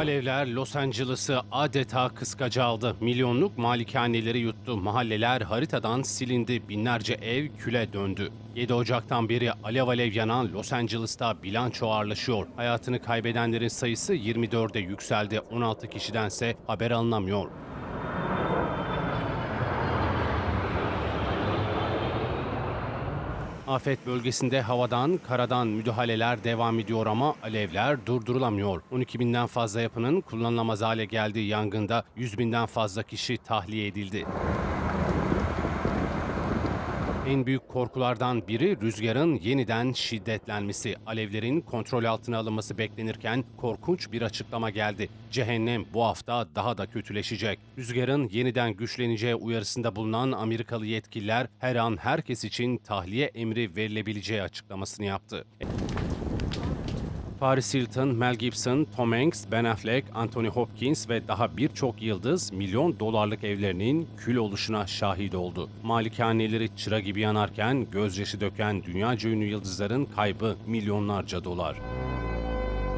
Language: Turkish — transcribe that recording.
Alevler Los Angeles'ı adeta kıskaca aldı. Milyonluk malikaneleri yuttu. Mahalleler haritadan silindi. Binlerce ev küle döndü. 7 Ocak'tan beri alev alev yanan Los Angeles'ta bilanço ağırlaşıyor. Hayatını kaybedenlerin sayısı 24'e yükseldi. 16 kişidense haber alınamıyor. Afet bölgesinde havadan, karadan müdahaleler devam ediyor ama alevler durdurulamıyor. 12 binden fazla yapının kullanılamaz hale geldiği yangında 100 binden fazla kişi tahliye edildi. En büyük korkulardan biri rüzgarın yeniden şiddetlenmesi. Alevlerin kontrol altına alınması beklenirken korkunç bir açıklama geldi. Cehennem bu hafta daha da kötüleşecek. Rüzgarın yeniden güçleneceği uyarısında bulunan Amerikalı yetkililer her an herkes için tahliye emri verilebileceği açıklamasını yaptı. Paris Hilton, Mel Gibson, Tom Hanks, Ben Affleck, Anthony Hopkins ve daha birçok yıldız milyon dolarlık evlerinin kül oluşuna şahit oldu. Malikaneleri çıra gibi yanarken gözyaşı döken dünyaca ünlü yıldızların kaybı milyonlarca dolar.